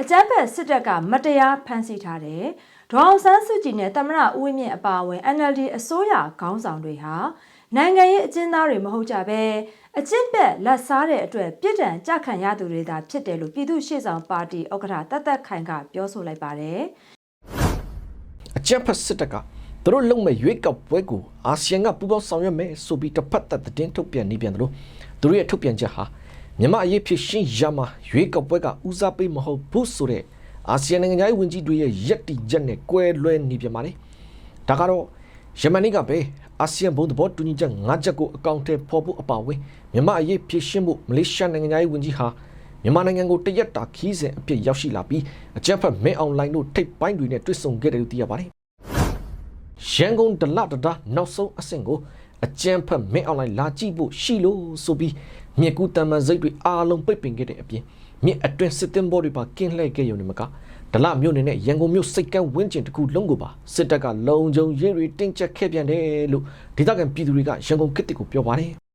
အကြမ်းဖက်စစ်တပ်ကမတရားဖမ်းဆီးထားတယ်ဒေါအောင်ဆန်းစုကြည်နဲ့တမရဦးဝင်းမြင့်အပါအဝင် NLD အစိုးရခေါင်းဆောင်တွေဟာနိုင်ငံရေးအကျဉ်းသားတွေမဟုတ်ကြဘဲအကျင့် bet လက်စားတဲ့အတွက်ပြစ်ဒဏ်ကြခံရသူတွေသာဖြစ်တယ်လို့ပြည်သူ့ရှေ့ဆောင်ပါတီဥက္ကဋ္ဌတတ်သက်ခိုင်ကပြောဆိုလိုက်ပါတယ်အကြံဖက်စစ်တပ်ကသူတို့လုံမဲ့ရွေးကောက်ပွဲကိုအာဆီယံကပူးပေါင်းဆောင်ရွက်မယ်ဆိုပြီးတစ်ဖက်သက်သတင်းထုတ်ပြန်နေပြန်တယ်လို့သူတို့ရဲ့ထုတ်ပြန်ချက်ဟာ မြန်မာအရေးဖြစ်ရှင်းရမှာရွေးကောက်ပွဲကဦးစားပေးမဟုတ်ဘူးဆိုတဲ့အာဆီယံနိုင်ငံသားဝန်ကြီးတွေရဲ့ယက်တီချက်နဲ့ကွဲလွဲနေပြန်ပါတယ်ဒါကတော့ယမန်နေ့ကပဲအာဆီယံဘုံသဘောတူညီချက်၅ချက်ကိုအကောင့်ထဲပေါ်ဖို့အပါအဝင်မြန်မာအရေးဖြစ်ရှင်းဖို့မလေးရှားနိုင်ငံသားဝန်ကြီးဟာမြန်မာနိုင်ငံကိုတရက်တာခီးစဉ်အဖြစ်ရောက်ရှိလာပြီးအကြမ်းဖက်မဲအွန်လိုင်းတို့ထိပ်ပိုင်းတွေနဲ့တွေ့ဆုံခဲ့တယ်လို့သိရပါတယ်ရန်ကုန်ဒလတဒါနောက်ဆုံးအဆင့်ကို အကြမ်းဖက်မင်းအွန်လိုင်းလာကြည့်ဖို့ရှိလို့ဆိုပြီးမြေကူတမန်စိတ်တွေအားလုံးပိတ်ပင်ခဲ့တဲ့အပြင်မြစ်အတွင်းစစ်တင်ဘောတွေပါကင်းလှည့်ခဲ့ရုံနဲ့မကဒလမြို့နယ်နဲ့ရန်ကုန်မြို့စိတ်ကန်းဝင်းကျင်တစ်ခုလုံးကိုပါစစ်တပ်ကလုံခြုံရေးတွေတင်းကျပ်ခဲ့ပြန်တယ်လို့ဒေသခံပြည်သူတွေကရန်ကုန်ခေတ်တစ်ကိုပြောပါတယ်